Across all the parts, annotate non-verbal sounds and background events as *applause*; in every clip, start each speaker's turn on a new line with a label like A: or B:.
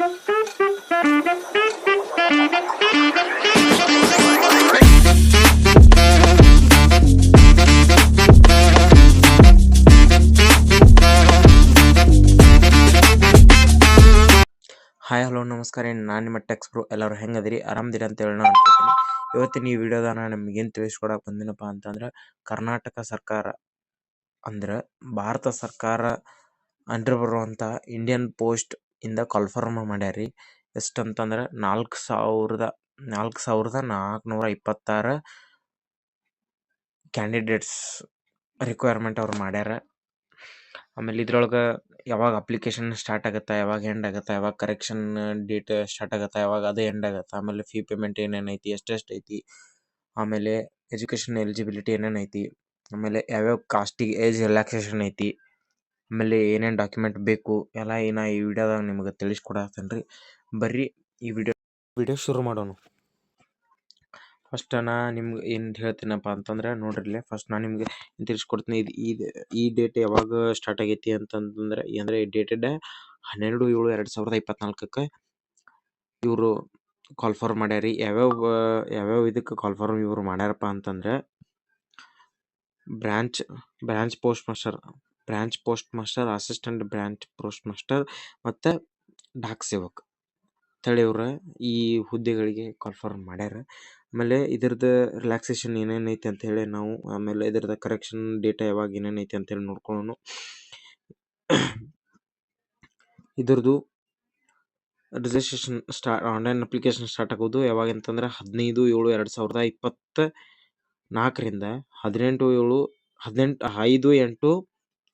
A: Hi, hello, ನಮಸ್ಕಾರ. ನಾನು ನಿಮ್ಮ ಟೆಕ್ಸ್ ಬ್ರೋ. ಎಲ್ಲರೂ ಹೆಂಗದಿರಿ? ಆರಾಮದಿರಿ ಅಂತ ಹೇಳೋಣ ಅನ್ಕೋತೀನಿ. ಇವತ್ತಿನ ಈ ವಿಡಿಯೋದಾನ ನಿಮ್ಗೇನು ತಿಳಿಸ್ಕೊಡಕ್ಕೆ ಬಂದಿನಪ್ಪ ಅಂತಂದ್ರೆ, ಕರ್ನಾಟಕ ಸರ್ಕಾರ, ಅಂದ್ರೆ ಭಾರತ ಸರ್ಕಾರ ಅಂಡರ್ ಬರುವಂಥ ಇಂಡಿಯನ್ ಪೋಸ್ಟ್ ಇಂದ ಕನ್ಫರ್ಮ್ ಮಾಡ್ಯಾರಿ ಎಷ್ಟು ಅಂತಂದ್ರೆ ನಾಲ್ಕು ಸಾವಿರದ ನಾಲ್ಕು ಸಾವಿರದ ನಾಲ್ಕುನೂರ ಇಪ್ಪತ್ತಾರು ಕ್ಯಾಂಡಿಡೇಟ್ಸ್ ರಿಕ್ವೈರ್ಮೆಂಟ್ ಅವ್ರು ಮಾಡ್ಯಾರ. ಆಮೇಲೆ ಇದ್ರೊಳಗೆ ಯಾವಾಗ ಅಪ್ಲಿಕೇಶನ್ ಸ್ಟಾರ್ಟ್ ಆಗುತ್ತೆ, ಯಾವಾಗ ಎಂಡ್ ಆಗುತ್ತೆ, ಯಾವಾಗ ಕರೆಕ್ಷನ್ ಡೇಟ್ ಸ್ಟಾರ್ಟ್ ಆಗುತ್ತೆ, ಯಾವಾಗ ಅದು ಎಂಡ್ ಆಗುತ್ತೆ, ಆಮೇಲೆ ಫೀ ಪೇಮೆಂಟ್ ಏನೇನು ಐತಿ ಎಷ್ಟೆಷ್ಟು ಐತಿ, ಆಮೇಲೆ ಎಜುಕೇಷನ್ ಎಲಿಜಿಬಿಲಿಟಿ ಏನೇನು ಐತಿ, ಆಮೇಲೆ ಯಾವ್ಯಾವ ಕಾಸ್ಟಿಗೆ ಏಜ್ ರಿಲ್ಯಾಕ್ಸೇಷನ್ ಐತಿ. ಆಮೇಲೆ ಏನೇನು ಡಾಕ್ಯುಮೆಂಟ್ ಬೇಕು, ಎಲ್ಲ ಏನ ಈ ವಿಡಿಯೋದಾಗ ನಿಮಗೆ ತಿಳಿಸ್ಕೊಡತ್ತೇನೆ ರೀ ಬರ್ರಿ ಈ ವಿಡಿಯೋ ವಿಡಿಯೋ ಶುರು ಮಾಡೋಣ. ಫಸ್ಟ್ ನಾ ನಿಮ್ಗೆ ಏನು ಹೇಳ್ತೀನಪ್ಪ ಅಂತಂದ್ರೆ ನೋಡ್ರಿಲ್ಲೇ ಫಸ್ಟ್ ನಾನು ನಿಮಗೆ ತಿಳಿಸ್ಕೊಡ್ತೀನಿ, ಇದು ಈ ಡೇಟ್ ಯಾವಾಗ ಸ್ಟಾರ್ಟ್ ಆಗೈತಿ ಅಂತಂದ್ರೆ ಅಂದರೆ ಡೇಟೆಡ್ ಹನ್ನೆರಡು ಏಳು ಎರಡು ಸಾವಿರದ ಇಪ್ಪತ್ನಾಲ್ಕಕ್ಕೆ ಇವರು ಕಾಲ್ಫಾರ್ಮ್ ಮಾಡ್ಯಾರಿ. ಯಾವ್ಯಾವ ಯಾವ್ಯಾವ ಇದಕ್ಕೆ ಕಾಲ್ಫಾರ್ಮ್ ಇವರು ಮಾಡ್ಯಾರಪ್ಪ ಅಂತಂದ್ರೆ branch branch post master branch post master assistant branch post master ಮತ್ತು ಡಾಕ್ ಸೇವಕ್. ತಳಿ ಇವ್ರ ಈ ಹುದ್ದೆಗಳಿಗೆ ಕನ್ಫರ್ಮ್ ಮಾಡ್ಯಾರ. ಆಮೇಲೆ ಇದ್ರದ್ದು ರಿಲ್ಯಾಕ್ಸೇಷನ್ ಏನೇನೈತೆ ಅಂತ ಹೇಳಿ ನಾವು ಆಮೇಲೆ ಇದ್ರದ್ದು ಕರೆಕ್ಷನ್ ಡೇಟಾ ಯಾವಾಗ ಏನೇನೈತೆ ಅಂತೇಳಿ ನೋಡ್ಕೊಳ್ಳೋಣ ಇದ್ರದ್ದು registration start online application start ಆಗೋದು ಯಾವಾಗ ಅಂತಂದ್ರೆ ಹದಿನೈದು ಏಳು ಎರಡು ಸಾವಿರದ ಇಪ್ಪತ್ತ ನಾಲ್ಕರಿಂದ ಹದಿನೆಂಟು ಏಳು, ಹದಿನೆಂಟು, ಐದು ಎಂಟು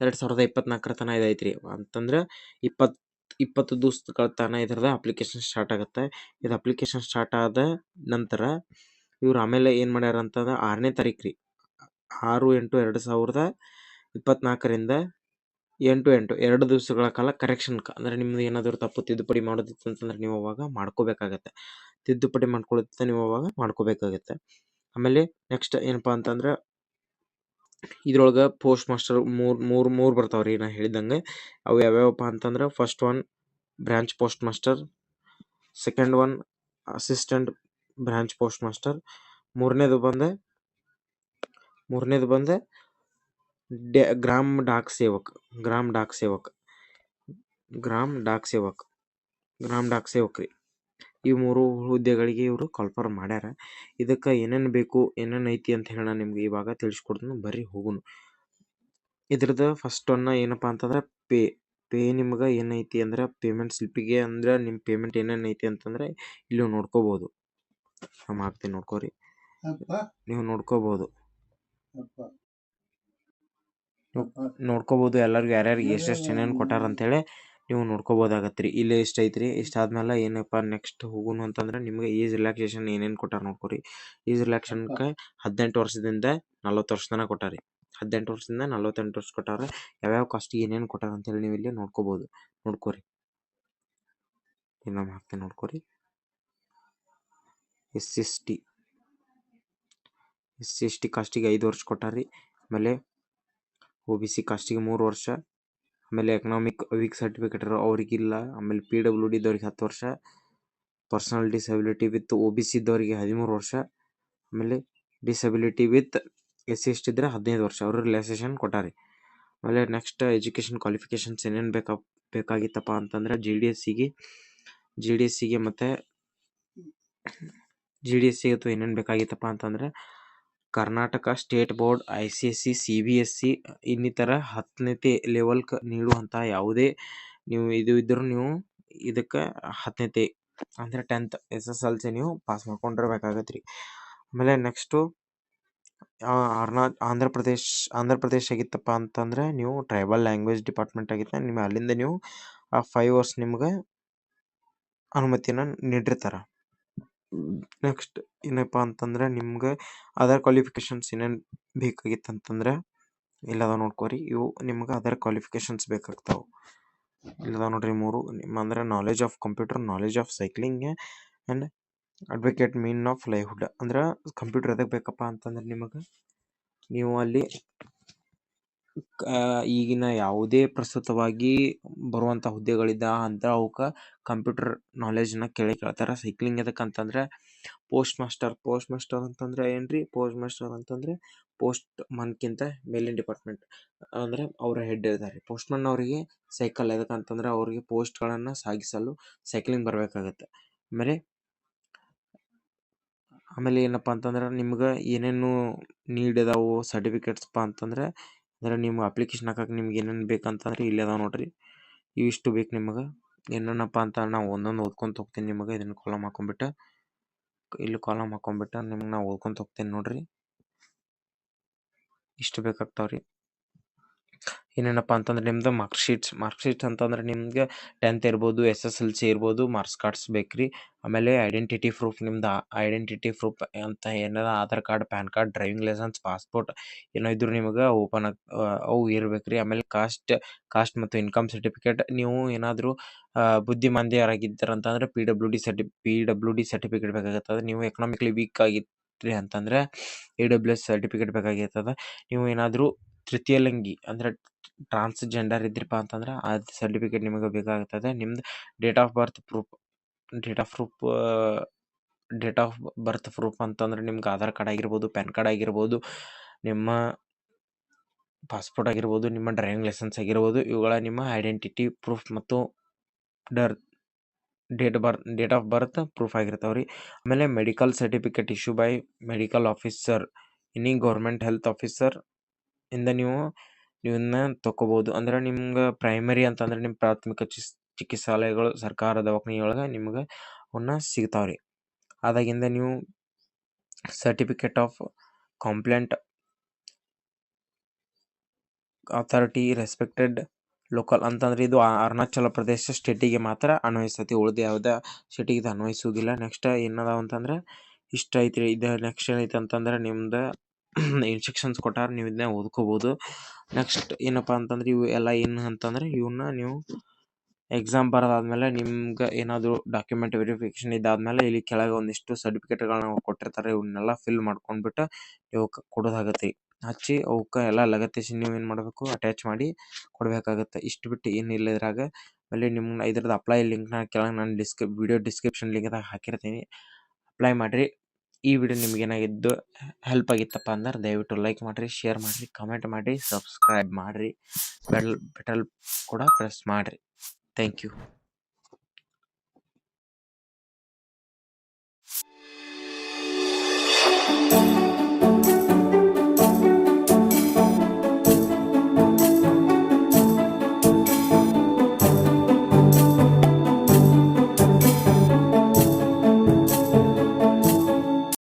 A: ಎರಡು ಸಾವಿರದ ಇಪ್ಪತ್ನಾಲ್ಕರ ತನಕ ಇದು ಐತ್ರಿ ಅಂತಂದ್ರೆ ಇಪ್ಪತ್ತು ಇಪ್ಪತ್ತು ದಿವ್ಸಗಳ ತನಕ ಇದ್ರದ್ದು ಅಪ್ಲಿಕೇಶನ್ ಸ್ಟಾರ್ಟ್ ಆಗುತ್ತೆ. ಇದು ಅಪ್ಲಿಕೇಶನ್ ಸ್ಟಾರ್ಟ್ ಆದ ನಂತರ ಇವ್ರು ಆಮೇಲೆ ಏನು ಮಾಡ್ಯಾರ ಅಂತಂದ್ರೆ ಆರನೇ ತಾರೀಕು ರೀ ಆರು, ಎಂಟು, ಎರಡು ಸಾವಿರದ ಇಪ್ಪತ್ನಾಲ್ಕರಿಂದ ಎಂಟು ಎಂಟು, ಎರಡು ದಿವಸಗಳ ಕಾಲ ಕರೆಕ್ಷನ್ ಅಂದರೆ ನಿಮ್ದು ಏನಾದರೂ ತಪ್ಪು ತಿದ್ದುಪಡಿ ಮಾಡೋದಿತ್ತು ಅಂತಂದ್ರೆ ನೀವು ಅವಾಗ ಮಾಡ್ಕೋಬೇಕಾಗತ್ತೆ. ತಿದ್ದುಪಡಿ ಮಾಡ್ಕೊಳ್ಳುತ್ತೆ ನೀವು ಅವಾಗ ಮಾಡ್ಕೋಬೇಕಾಗತ್ತೆ. ಆಮೇಲೆ ನೆಕ್ಸ್ಟ್ ಏನಪ್ಪ ಅಂತಂದ್ರೆ ಇದ್ರೊಳಗೆ ಪೋಸ್ಟ್ ಮಾಸ್ಟರ್ ಮೂರು ಮೂರು ಮೂರು ಬರ್ತಾವ ರೀ ನಾ ಹೇಳಿದಂಗೆ. ಅವು ಯಾವ್ಯಾವಪ್ಪ ಅಂತಂದ್ರೆ first one branch post master second one assistant branch post master ಮೂರನೇದು ಬಂದೆ ಮೂರನೇದು ಬಂದೆ ಡೆ, ಗ್ರಾಮ್ ಡಾಕ್ ಸೇವಕ್, ಗ್ರಾಮ್ ಡಾಕ್ ಸೇವಕ್, ಗ್ರಾಮ್ ಡಾಕ್ ಸೇವಕ್, ಗ್ರಾಮ್ ಡಾಕ್ ಸೇವಕ್ ರೀ ಈ ಮೂರು ಹುದ್ದೆಗಳಿಗೆ ಇವರು ಕಾಲ್ಫಾರ್ಮ್ ಮಾಡ್ಯಾರ. ಇದಕ್ಕೆ ಏನೇನು ಬೇಕು ಏನೇನು ಐತಿ ಅಂತ ಹೇಳಿ ನಾನು ನಿಮ್ಗೆ ಇವಾಗ ತಿಳಿಸ್ಕೊಡ್ತೀನಿ. ಬರ್ರಿ ಹೋಗುನು. ಇದ್ರದ ಫಸ್ಟ್ ಒನ್ನ ಏನಪ್ಪ ಅಂತಂದ್ರೆ ಪೇ ಪೇ ನಿಮ್ಗೆ ಏನೈತಿ ಅಂದ್ರೆ ಪೇಮೆಂಟ್ ಸ್ಲಿಪ್ಪಿಗೆ ಅಂದ್ರೆ ನಿಮ್ಮ ಪೇಮೆಂಟ್ ಏನೇನು ಐತಿ ಅಂತಂದ್ರೆ ಇಲ್ಲಿ ನೋಡ್ಕೋಬಹುದು ನಮ್ಮ ಆಗ್ತೀನಿ ನೋಡ್ಕೋರಿ. ನೀವು ನೋಡ್ಕೋಬಹುದು ನೋಡ್ಕೋಬಹುದು ಎಲ್ಲರಿಗೂ ಯಾರ್ಯಾರಿಗೆ ಎಷ್ಟೆಷ್ಟು ಏನೇನು ಕೊಟ್ಟಾರ ಅಂತೇಳಿ ನೀವು ನೋಡ್ಕೋಬೋದಾಗತ್ತೆ ರೀ ಇಲ್ಲೇ ಇಷ್ಟ ಐತ್ರಿ. ಇಷ್ಟಾದ್ಮೇಲೆ ಏನಪ್ಪ ನೆಕ್ಸ್ಟ್ ಹೋಗೋಣ ಅಂತಂದ್ರೆ ನಿಮಗೆ ಈಜ್ ರಿಲ್ಯಾಕ್ಸೇಷನ್ ಏನೇನು ಕೊಟ್ಟಾರ ನೋಡ್ಕೊರಿ. ಈಜ್ ರಿಲ್ಯಾಕ್ಸೇಷನ್ಗೆ ಹದಿನೆಂಟು ವರ್ಷದಿಂದ ನಲ್ವತ್ತು ವರ್ಷ ತನಕ ಕೊಟ್ಟಾರಿ. ಹದಿನೆಂಟು ವರ್ಷದಿಂದ ನಲ್ವತ್ತೆಂಟು ವರ್ಷ ಕೊಟ್ಟಾರ. ಯಾವ್ಯಾವ ಕಾಸ್ಟ್ ಏನೇನು ಕೊಟ್ಟಾರ ಅಂತೇಳಿ ನೀವು ಇಲ್ಲಿ ನೋಡ್ಕೋಬೋದು. ನೋಡ್ಕೋರಿ. ಇನ್ನೊಮ್ಮೆ ಹಾಕ್ತೀನಿ ನೋಡ್ಕೋರಿ. S S T. S C S T ಕಾಸ್ಟಿಗೆ ಐದು ವರ್ಷ ಕೊಟ್ಟಾರಿ. ಆಮೇಲೆ ಒ ಬಿ ಸಿ ಕಾಸ್ಟಿಗೆ ಮೂರು ವರ್ಷ. ಆಮೇಲೆ ಎಕನಾಮಿಕ್ ವೀಕ್ ಸರ್ಟಿಫಿಕೇಟ್ ಇರೋ ಅವ್ರಿಗಿಲ್ಲ. ಆಮೇಲೆ ಪಿ ಡಬ್ಲ್ಯೂ ಡಿ ಇದ್ದವ್ರಿಗೆ ಹತ್ತು ವರ್ಷ. Personal disability with O B C ಇದ್ದವ್ರಿಗೆ ಹದಿಮೂರು ವರ್ಷ. ಆಮೇಲೆ disability with S C S ಇದ್ದರೆ ಹದಿನೈದು ವರ್ಷ. ಅವರು ರಿಲ್ಯಾಕ್ಸೇಷನ್ ಕೊಟ್ಟಾರೆ. ಆಮೇಲೆ ನೆಕ್ಸ್ಟ್ ಎಜುಕೇಷನ್ ಕ್ವಾಲಿಫಿಕೇಷನ್ಸ್ ಏನೇನು ಬೇಕಾ, ಬೇಕಾಗಿತ್ತಪ್ಪ ಅಂತಂದ್ರೆ ಜಿ ಡಿ ಎಸ್ ಸಿಗೆ ಜಿ ಡಿ ಎಸ್ ಸಿಗೆ ಮತ್ತು ಜಿ ಡಿ ಎಸ್ ಸಿ ಅಥವಾ ಏನೇನು ಬೇಕಾಗಿತ್ತಪ್ಪ ಅಂತಂದ್ರೆ Karnataka state board, I C B S C ಇನ್ನಿತರ ಹತ್ತನೇತೆ ಲೆವೆಲ್ಕ್ ನೀಡುವಂಥ ಯಾವುದೇ ನೀವು ಇದು ಇದ್ದರೂ ನೀವು ಇದಕ್ಕೆ ಹತ್ತನೇತಿ ಅಂದರೆ tenth S S L C ನೀವು ಪಾಸ್ ಮಾಡ್ಕೊಂಡಿರ್ಬೇಕಾಗತ್ತೆ ರೀ ಆಮೇಲೆ ನೆಕ್ಸ್ಟು ಅರ್ನಾ ಆಂಧ್ರ ಪ್ರದೇಶ್ ಆಂಧ್ರ ಪ್ರದೇಶ್ ಆಗಿತ್ತಪ್ಪ ಅಂತಂದರೆ ನೀವು ಟ್ರೈಬಲ್ ಲ್ಯಾಂಗ್ವೇಜ್ ಡಿಪಾರ್ಟ್ಮೆಂಟ್ ಆಗಿತ್ತು ನಿಮ್ಮ ಅಲ್ಲಿಂದ ನೀವು ಆ ಫೈವ್ ಅವರ್ಸ್ ನಿಮ್ಗೆ ಅನುಮತಿನ ನೀಡಿರ್ತಾರೆ. ನೆಕ್ಸ್ಟ್ ಏನಪ್ಪ ಅಂತಂದ್ರೆ ನಿಮ್ಗೆ ಅದರ್ ಕ್ವಾಲಿಫಿಕೇಷನ್ಸ್ ಏನೇನು ಬೇಕಾಗಿತ್ತು ಅಂತಂದ್ರೆ ಇಲ್ಲದ ನೋಡ್ಕೋರಿ. ಇವು ನಿಮ್ಗೆ ಅದರ್ ಕ್ವಾಲಿಫಿಕೇಶನ್ಸ್ ಬೇಕಾಗ್ತಾವೆ. ಇಲ್ಲದ ನೋಡ್ರಿ ಮೂರು, ನಿಮ್ಮ ಅಂದ್ರೆ knowledge of computer knowledge of cycling and advocate mean of livelihood ಅಂದ್ರೆ ಕಂಪ್ಯೂಟರ್ ಅದಕ್ಕೆ ಬೇಕಪ್ಪ ಅಂತಂದ್ರೆ ನಿಮಗೆ ನೀವು ಅಲ್ಲಿ ಈಗಿನ ಯಾವುದೇ ಪ್ರಸ್ತುತವಾಗಿ ಬರುವಂತ ಹುದ್ದೆಗಳಿದ್ದ ಅಂತ ಅವಕ್ಕೆ ಕಂಪ್ಯೂಟರ್ ನಾಲೆಜ್ನ ಕೇಳಿ ಕೇಳ್ತಾರೆ. ಸೈಕ್ಲಿಂಗ್ ಎದಕ್ಕಂತಂದ್ರೆ ಪೋಸ್ಟ್ ಮಾಸ್ಟರ್ ಪೋಸ್ಟ್ ಮಾಸ್ಟರ್ ಅಂತಂದ್ರೆ ಏನ್ರಿ? ಪೋಸ್ಟ್ ಮಾಸ್ಟರ್ ಅಂತಂದ್ರೆ ಪೋಸ್ಟ್ ಮನ್ಕಿಂತ ಮೇಲಿನ ಡಿಪಾರ್ಟ್ಮೆಂಟ್ ಅಂದ್ರೆ ಅವರ ಹೆಡ್ ಇರ್ತಾರೆ ಪೋಸ್ಟ್ ಮನ್ ಅವರಿಗೆ ಸೈಕಲ್ ಎದಕ್ಕಂತಂದ್ರೆ ಅವರಿಗೆ ಪೋಸ್ಟ್ಗಳನ್ನು ಸಾಗಿಸಲು ಸೈಕ್ಲಿಂಗ್ ಬರಬೇಕಾಗತ್ತೆ. ಆಮೇಲೆ ಆಮೇಲೆ ಏನಪ್ಪಾ ಅಂತಂದ್ರೆ ನಿಮ್ಗೆ ಏನೇನು ನೀಡಿದಾವು ಸರ್ಟಿಫಿಕೇಟ್ಸ್ ಪಾ ಅಂತಂದ್ರೆ ಅಂದ್ರೆ ನಿಮ್ಮ ಅಪ್ಲಿಕೇಶನ್ ಹಾಕಕ್ಕೆ ನಿಮ್ಗೆ ಏನೇನು ಬೇಕಂತಂದ್ರೆ ಇಲ್ಲಿ ಅದಾವ ನೋಡ್ರಿ. ಇವಿಷ್ಟು ಬೇಕು ನಿಮಗೆ. ಏನೇನಪ್ಪ ಅಂತ ನಾವು ಒಂದೊಂದು ಓದ್ಕೊಂತ ಹೋಗ್ತೀನಿ ನಿಮಗೆ. ಇದನ್ನು ಕಾಲಮ್ ಹಾಕೊಂಡ್ಬಿಟ್ಟು ಇಲ್ಲಿ ಕಾಲಮ್ ಹಾಕೊಂಡ್ಬಿಟ್ಟು ನಿಮ್ಗೆ ನಾವು ಓದ್ಕೊಂತ ಹೋಗ್ತೀನಿ ನೋಡ್ರಿ. ಇಷ್ಟು ಬೇಕಾಗ್ತಾವ್ರಿ. ಏನೇನಪ್ಪ ಅಂತಂದ್ರೆ ನಿಮ್ದು ಮಾರ್ಕ್ ಶೀಟ್ಸ್ ಮಾರ್ಕ್ ಶೀಟ್ಸ್ ಅಂತಂದ್ರೆ ನಿಮ್ಗೆ ಟೆಂತ್ ಇರ್ಬೋದು ಎಸ್ ಎಸ್ ಎಲ್ ಸಿ ಇರ್ಬೋದು ಮಾರ್ಕ್ಸ್ ಕಾರ್ಡ್ಸ್ ಬೇಕ್ರಿ. ಆಮೇಲೆ ಐಡೆಂಟಿಟಿ ಪ್ರೂಫ್ ನಿಮ್ದು ಐಡೆಂಟಿಟಿ ಪ್ರೂಫ್ ಅಂತ ಏನಾರ Aadhaar card, PAN card driving licence passport ಏನೋ ಇದ್ರು ನಿಮಗೆ ಓಪನ್ ಅವು ಇರ್ಬೇಕ್ರಿ. ಆಮೇಲೆ ಕಾಸ್ಟ್ ಕಾಸ್ಟ್ ಮತ್ತು ಇನ್ಕಮ್ ಸರ್ಟಿಫಿಕೇಟ್ ನೀವು ಏನಾದರೂ ಬುದ್ಧಿಮಾಂದ್ಯರಾಗಿದ್ದೀರ ಅಂತಂದ್ರೆ P W D certi P W D certificate ಬೇಕಾಗತ್ತದ. ನೀವು ಎಕನಾಮಿಕಲಿ ವೀಕ್ ಆಗಿತ್ತು ಅಂತಂದ್ರೆ ಎ ಡಬ್ಲ್ಯೂ ಎಸ್ ಸರ್ಟಿಫಿಕೇಟ್ ಬೇಕಾಗಿರ್ತದೆ. ನೀವು ಏನಾದರೂ ತೃತೀಯ ಲಿಂಗಿ ಅಂದ್ರೆ ಟ್ರಾನ್ಸ್ಜೆಂಡರ್ ಇದ್ರಿಪ್ಪ ಅಂತಂದ್ರೆ ಆ ಸರ್ಟಿಫಿಕೇಟ್ ನಿಮಗೆ ಬೇಕಾಗ್ತದೆ. ನಿಮ್ದು date of birth proof date of proof date of birth proof ಅಂತಂದ್ರೆ ನಿಮ್ಗೆ ಆಧಾರ್ ಕಾರ್ಡ್ ಆಗಿರ್ಬೋದು, ಪ್ಯಾನ್ ಕಾರ್ಡ್ ಆಗಿರ್ಬೋದು, ನಿಮ್ಮ ಪಾಸ್ಪೋರ್ಟ್ ಆಗಿರ್ಬೋದು, ನಿಮ್ಮ ಡ್ರೈವಿಂಗ್ ಲೈಸೆನ್ಸ್ ಆಗಿರ್ಬೋದು, ಇವುಗಳ ನಿಮ್ಮ ಐಡೆಂಟಿಟಿ ಪ್ರೂಫ್ ಮತ್ತು ಡರ್ date birth date of birth proof ಆಗಿರ್ತಾವೆ ರೀ ಆಮೇಲೆ medical certificate issue by medical officer any government health officer ಇಂದ ನೀವು ಇವನ್ನ ತಗೋಬೋದು ಅಂದ್ರೆ ನಿಮ್ಗೆ ಪ್ರೈಮರಿ ಅಂತಂದ್ರೆ ನಿಮ್ಮ ಪ್ರಾಥಮಿಕ ಚಿಕಿತ್ಸಾಲಯಗಳು ಸರ್ಕಾರ ದವಾಖಾನೆಯೊಳಗೆ ನಿಮ್ಗೆ ಅವನ್ನ ಸಿಗ್ತಾವೆ ರೀ ಅದಾಗಿಂದ ನೀವು certificate of complaint authority respected local ಅಂತಂದ್ರೆ ಇದು ಅರುಣಾಚಲ ಪ್ರದೇಶ ಸ್ಟೇಟಿಗೆ ಮಾತ್ರ ಅನ್ವಯಿಸ್ತೈತಿ. ಉಳಿದ ಯಾವುದೇ ಸ್ಟೇಟಿಗೆ ಇದು ಅನ್ವಯಿಸುವುದಿಲ್ಲ ನೆಕ್ಸ್ಟ್ ಏನದಾವ ಅಂತಂದ್ರೆ ಇಷ್ಟ ಐತ್ರಿ. ಇದು ನೆಕ್ಸ್ಟ್ ಏನೈತೆ ಅಂತಂದ್ರೆ ನಿಮ್ದು *clears throat* ಇನ್ಸ್ಟ್ರಕ್ಷನ್ಸ್ ಕೊಟ್ಟಾರ ನೀವು ಇದನ್ನ ಓದ್ಕೋಬಹುದು ನೆಕ್ಸ್ಟ್ ಏನಪ್ಪ ಅಂತಂದ್ರೆ ಇವು ಎಲ್ಲ ಏನು ಅಂತಂದ್ರೆ ಇವನ್ನ ನೀವು ಎಕ್ಸಾಮ್ ಬರೋದಾದ್ಮೇಲೆ ನಿಮ್ಗೆ ಏನಾದರೂ ಡಾಕ್ಯುಮೆಂಟ್ ವೆರಿಫಿಕೇಶನ್ ಇದಾದ್ಮೇಲೆ ಇಲ್ಲಿ ಕೆಳಗೆ ಒಂದಿಷ್ಟು ಸರ್ಟಿಫಿಕೇಟ್ಗಳನ್ನ ಕೊಟ್ಟಿರ್ತಾರೆ ಇವನ್ನೆಲ್ಲ ಫಿಲ್ ಮಾಡ್ಕೊಂಡ್ಬಿಟ್ಟು ಇವಕ್ಕೆ ಕೊಡೋದಾಗತ್ತೆ. ಹಚ್ಚಿ ಅವಕ್ಕೆ ಎಲ್ಲ ಲಗತ್ತಿಸಿ ನೀವು ಏನು ಮಾಡಬೇಕು ಅಟ್ಯಾಚ್ ಮಾಡಿ ಕೊಡಬೇಕಾಗತ್ತೆ. ಇಷ್ಟು ಬಿಟ್ಟು ಏನಿಲ್ಲ ಇದ್ರಾಗ. ಅಲ್ಲಿ ನಿಮ್ಮ ಇದ್ರದ್ದು ಅಪ್ಲೈ ಲಿಂಕ್ನ ಕೆಳಗೆ ನಾನು ಡಿಸ್ಕ್ರಿ ವಿಡಿಯೋ ಡಿಸ್ಕ್ರಿಪ್ಷನ್ ಲಿಂಕ್ದಾಗ ಹಾಕಿರ್ತೀನಿ. ಅಪ್ಲೈ ಮಾಡಿರಿ. ಈ ವಿಡಿಯೋ ನಿಮ್ಗೆ ಏನಾಗಿದ್ದು ಹೆಲ್ಪ್ ಆಗಿತ್ತಪ್ಪ ಅಂದ್ರೆ ದಯವಿಟ್ಟು ಲೈಕ್ ಮಾಡಿರಿ ಶೇರ್ ಮಾಡಿರಿ ಕಮೆಂಟ್ ಮಾಡಿರಿ ಸಬ್ಸ್ಕ್ರೈಬ್ ಮಾಡಿರಿ ಬೆಲ್ ಬೆಟಲ್ ಕೂಡ ಪ್ರೆಸ್ ಮಾಡಿರಿ. Thank you